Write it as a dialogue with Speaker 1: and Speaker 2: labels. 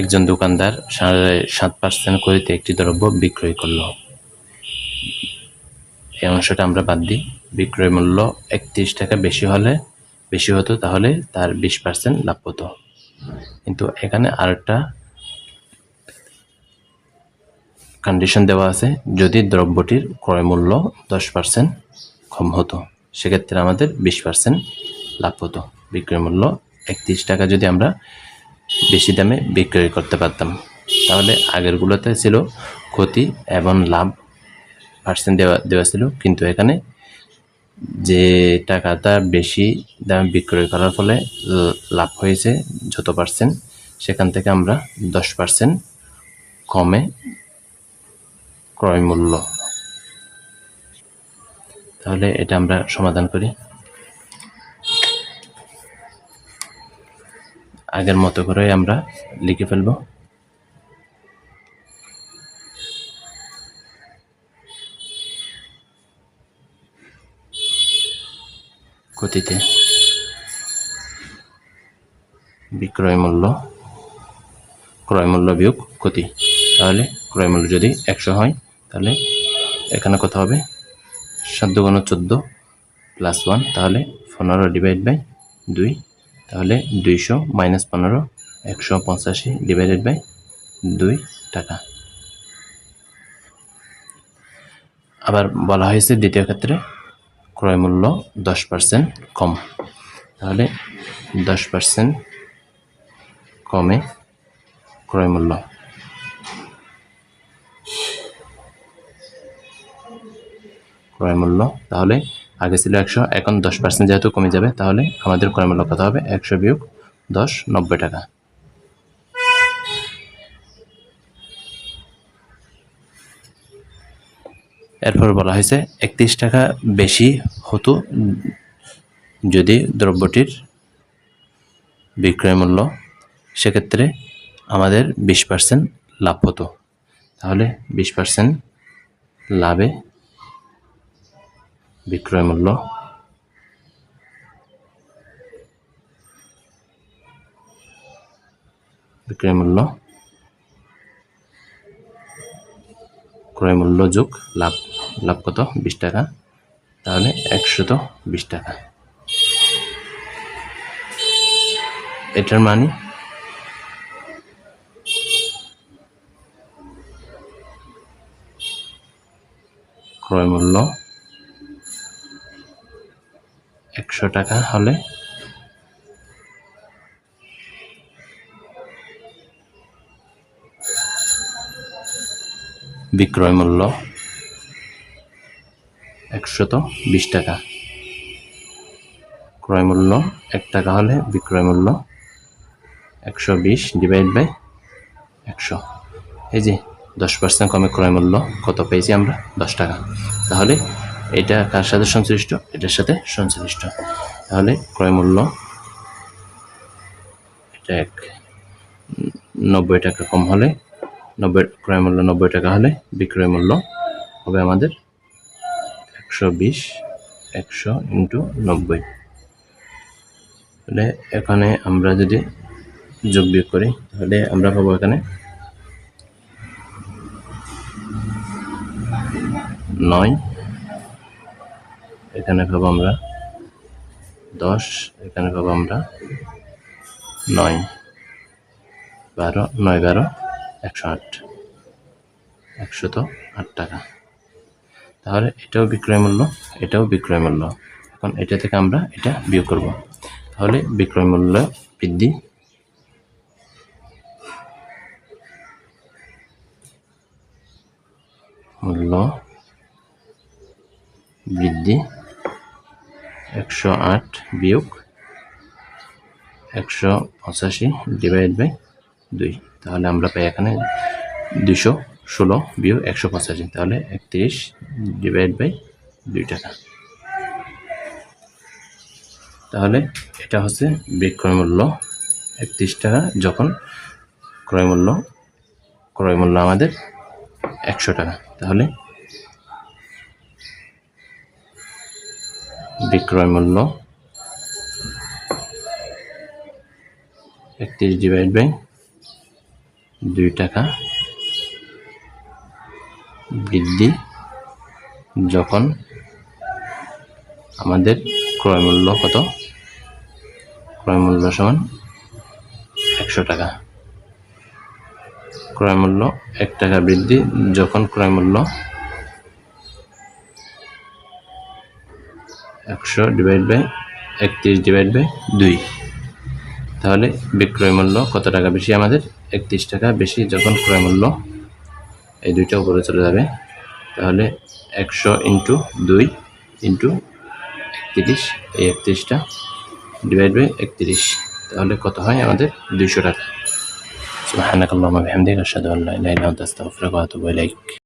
Speaker 1: একজন দোকানদার সাড়ে সাত পার্সেন্ট করিতে একটি দ্রব্য বিক্রয় করল। এই অংশটা আমরা বাদ দিই। বিক্রয় মূল্য একত্রিশ টাকা বেশি হলে, বেশি হতো তাহলে তার বিশ পার্সেন্ট লাভ হতো। কিন্তু এখানে আরেকটা কন্ডিশন দেওয়া আছে, যদি দ্রব্যটির ক্রয় মূল্য দশ পার্সেন্ট কম হতো, সেক্ষেত্রে আমাদের বিশ পার্সেন্ট লাভ হতো। বিক্রয় মূল্য একত্রিশ টাকা যদি আমরা বেশি দামে বিক্রয় করতে পারতাম। তাহলে আগেরগুলোতে ছিল ক্ষতি এবং লাভ পার্সেন্ট দেওয়া দেওয়া ছিল। কিন্তু এখানে যে টাকাটা বেশি দামে বিক্রয় করার ফলে লাভ হয়েছে যত পার্সেন্ট সেখান থেকে আমরা দশ পার্সেন্ট কমে ক্রয় মূল্য। তাহলে এটা আমরা সমাধান করি। আগের মতো করে আমরা লিখে ফেলব। ক্ষতিতে বিক্রয় মূল্য, ক্রয় মূল্য বিয়োগ ক্ষতি। তাহলে ক্রয় মূল্য যদি একশো হয়, তাহলে এখানে কত হবে? সাত দুগুণ চোদ্দ প্লাস ওয়ান তাহলে পনেরো ডিভাইড বাই দুই তাহলে দুইশো মাইনাস পনেরো, একশো পঁচাশি ডিভাইডেড বাই দুই টাকা। আবার বলা হয়েছে দ্বিতীয় ক্ষেত্রে ক্রয় মূল্য দশ পার্সেন্ট কম। তাহলে দশ পার্সেন্ট কমে ক্রয় মূল্য। ক্রয় মূল্য তাহলে আগে ছিল একশো, এখন দশ পার্সেন্ট যেহেতু কমে যাবে, তাহলে আমাদের ক্রয় মূল্য কত হবে? একশো বিয়োগ দশ, নব্বই টাকা। এরপর বলা হয়েছে, একত্রিশ টাকা বেশি হতো যদি দ্রব্যটির বিক্রয় মূল্য, সেক্ষেত্রে আমাদের বিশ পার্সেন্ট লাভ হতো। তাহলে বিশ পার্সেন্ট লাভে বিক্রয় মূল্য বিক্রয় মূল্য ক্রয় মূল্য যোগ লাভ লাভ কত? বিশ টাকা। তাহলে একশত বিশ টাকা। এটার মানে? ক্রয় মূল্য একশো টাকা হলে। বিক্রয় মূল্য একশত বিশ টাকা। ক্রয় মূল্য এক টাকা হলে বিক্রয় মূল্য একশো বিশ ডিভাইড বাই একশো। এই যে দশ পার্সেন্ট কমে ক্রয় মূল্য কত পেয়েছি আমরা? দশ টাকা। তাহলে এটা কার সাথে সংশ্লিষ্ট? এটার সাথে সংশ্লিষ্ট। তাহলে ক্রয় মূল্য এটা এক, নব্বই টাকা কম হলে নব্বই, ক্রয় মূল্য নব্বই টাকা হলে বিক্রয় মূল্য হবে আমাদের একশো বিশ, একশো ইন্টু নব্বই। তাহলে এখানে আমরা যদি যোগ বিয়োগ করি, তাহলে আমরা পাবো এখানে নয় এখানে পাবো আমরা দশ, এখানে পাবো আমরা নয়। বারো নয় বারো, একশো আট। একশত আট টাকা। তাহলে এটাও বিক্রয় মূল্য, এটাও বিক্রয় মূল্য। এখন এটা থেকে আমরা এটা বিয়োগ করব। তাহলে বিক্রয় মূল্য বৃদ্ধি মূল্য বৃদ্ধি একশো আট বিয়োগ একশো পঁচাশি ডিভাইড বাই দুই। তাহলে আমরা পাই এখানে দুশো ষোলো বিয়োগ একশো পঁচাশি। তাহলে একত্রিশ ডিভাইড বাই দুই টাকা। তাহলে এটা হচ্ছে বিক্রয় মূল্য। একত্রিশ টাকা যখন ক্রয় মূল্য ক্রয় মূল্য আমাদের একশো টাকা। তাহলে বিক্রয় মূল্য একত্রিশ ডিভাইড বাই দুই টাকা। বৃদ্ধি যখন আমাদের ক্রয় মূল্য কত? ক্রয় মূল্য সমান একশো টাকা। ক্রয় মূল্য এক টাকা বৃদ্ধি যখন ক্রয় মূল্য একশো ডিভাইড বাই একত্রিশ ডিভাইড বাই দুই। তাহলে বিক্রয় মূল্য কত টাকা বেশি? আমাদের একত্রিশ টাকা বেশি যখন ক্রয় মূল্য এই দুইটা উপরে চলে যাবে। তাহলে একশো ইন্টু দুই ইন্টু একত্রিশ, এই একত্রিশটা ডিভাইড বাই একত্রিশ। তাহলে কত হয়? আমাদের দুইশো টাকা। সুবহানাকাল্লাহুম্মা বিহামদিকা, আশহাদু আল্লা ইলাহা আস্তাগফিরুকা ওয়া